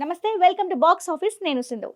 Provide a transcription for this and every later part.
నమస్తే welcome to box office. నేను సింధు.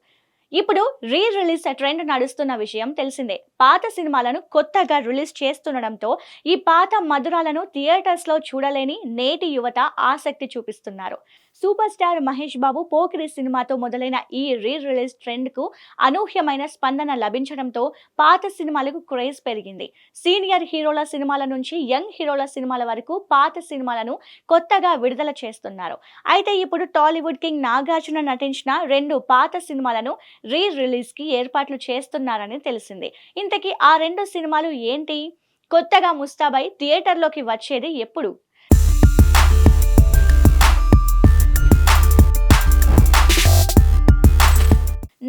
ఇప్పుడు రీ రిలీజ్ ట్రెండ్ నడుస్తున్న విషయం తెలిసిందే. పాత సినిమాలను కొత్తగా రిలీజ్ చేస్తుండడంతో ఈ పాత మధురాలను థియేటర్స్లో చూడలేని నేటి యువత ఆసక్తి చూపిస్తున్నారు. సూపర్ స్టార్ మహేష్ బాబు పోకిరి సినిమాతో మొదలైన ఈ రీ రిలీజ్ ట్రెండ్కు అనూహ్యమైన స్పందన లభించడంతో పాత సినిమాలకు క్రేజ్ పెరిగింది. సీనియర్ హీరోల సినిమాల నుంచి యంగ్ హీరోల సినిమాల వరకు పాత సినిమాలను కొత్తగా విడుదల చేస్తున్నారు. అయితే ఇప్పుడు టాలీవుడ్ కింగ్ నాగార్జున నటించిన రెండు పాత సినిమాలను రీ రిలీజ్కి ఏర్పాట్లు చేస్తున్నారని తెలిసింది. ఇంతకీ ఆ రెండు సినిమాలు ఏంటి? కొత్తగా ముస్తాబై థియేటర్లోకి వచ్చేది ఎప్పుడు?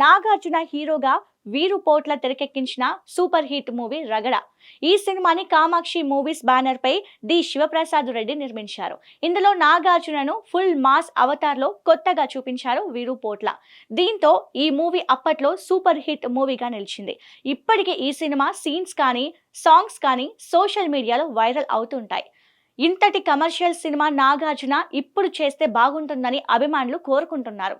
నాగార్జున హీరోగా వీరు పోట్ల తెరకెక్కించిన సూపర్ హిట్ మూవీ రగడ. ఈ సినిమాని కామాక్షి మూవీస్ బ్యానర్ పై డి శివప్రసాద్ రెడ్డి నిర్మించారు. ఇందులో నాగార్జునను ఫుల్ మాస్ అవతార్లో కొత్తగా చూపించారు వీరు పోట్ల. దీంతో ఈ మూవీ అప్పట్లో సూపర్ హిట్ మూవీగా నిలిచింది. ఇప్పటికీ ఈ సినిమా సీన్స్ కానీ సాంగ్స్ కానీ సోషల్ మీడియాలో వైరల్ అవుతుంటాయి. ఇంతటి కమర్షియల్ సినిమా నాగార్జున ఇప్పుడు చేస్తే బాగుంటుందని అభిమానులు కోరుకుంటున్నారు.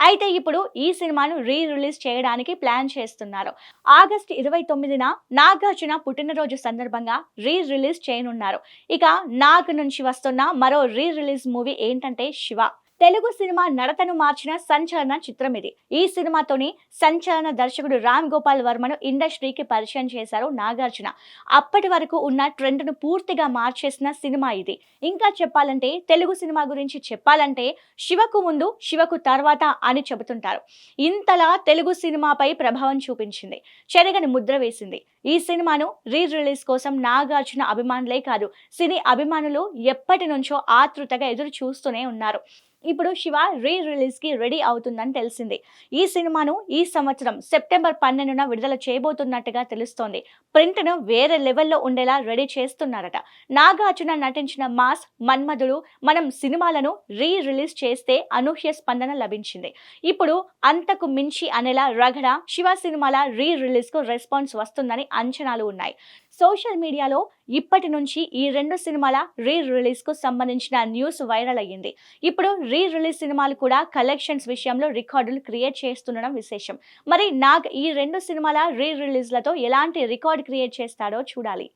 అయితే ఇప్పుడు ఈ సినిమాను రీ రిలీజ్ చేయడానికి ప్లాన్ చేస్తున్నారు. ఆగస్ట్ ఇరవై తొమ్మిదిన నాగార్జున పుట్టినరోజు సందర్భంగా రీ రిలీజ్ చేయనున్నారు. ఇక నాగ్ నుంచి వస్తున్న మరో రీ రిలీజ్ మూవీ ఏంటంటే శివ. తెలుగు సినిమా నడతను మార్చిన సంచలన చిత్రం ఇది ఈ సినిమాతోని సంచలన దర్శకుడు రామ్ గోపాల్ వర్మను ఇండస్ట్రీకి పరిచయం చేశారు నాగార్జున. అప్పటి వరకు ఉన్న ట్రెండ్ను పూర్తిగా మార్చేసిన సినిమా ఇది. ఇంకా చెప్పాలంటే తెలుగు సినిమా గురించి చెప్పాలంటే శివకు ముందు శివకు తర్వాత అని చెబుతుంటారు. ఇంతలా తెలుగు సినిమాపై ప్రభావం చూపించింది. చెరగని ముద్ర వేసింది. ఈ సినిమాను రీ రిలీజ్ కోసం నాగార్జున అభిమానులే కాదు సినీ అభిమానులు ఎప్పటి నుంచో ఆతృతగా ఎదురు చూస్తూనే ఉన్నారు. ఇప్పుడు శివ రీ రిలీజ్కి రెడీ అవుతుందని తెలిసింది. ఈ సినిమాను ఈ సంవత్సరం సెప్టెంబర్ పన్నెండున విడుదల చేయబోతున్నట్టుగా తెలుస్తోంది. ప్రింట్ను వేరే లెవెల్లో ఉండేలా రెడీ చేస్తున్నారట. నాగార్జున నటించిన మాస్ మన్మధుడు మనం సినిమాలను రీ రిలీజ్ చేస్తే అనూహ్య స్పందన లభించింది. ఇప్పుడు అంతకు మించి అనేలా రగడ శివ సినిమాల రీ రిలీజ్కు రెస్పాన్స్ వస్తుందని అంచనాలు ఉన్నాయి. సోషల్ మీడియాలో ఇప్పటి నుంచి ఈ రెండు సినిమాల రీ రిలీజ్కు సంబంధించిన న్యూస్ వైరల్ అయ్యింది. ఇప్పుడు రీ రిలీజ్ సినిమాలు కూడా కలెక్షన్స్ విషయంలో రికార్డులు క్రియేట్ చేస్తుండడం విశేషం. మరి నాగ్ ఈ రెండు సినిమాల రీ రిలీజ్లతో ఎలాంటి రికార్డ్ క్రియేట్ చేస్తాడో చూడాలి.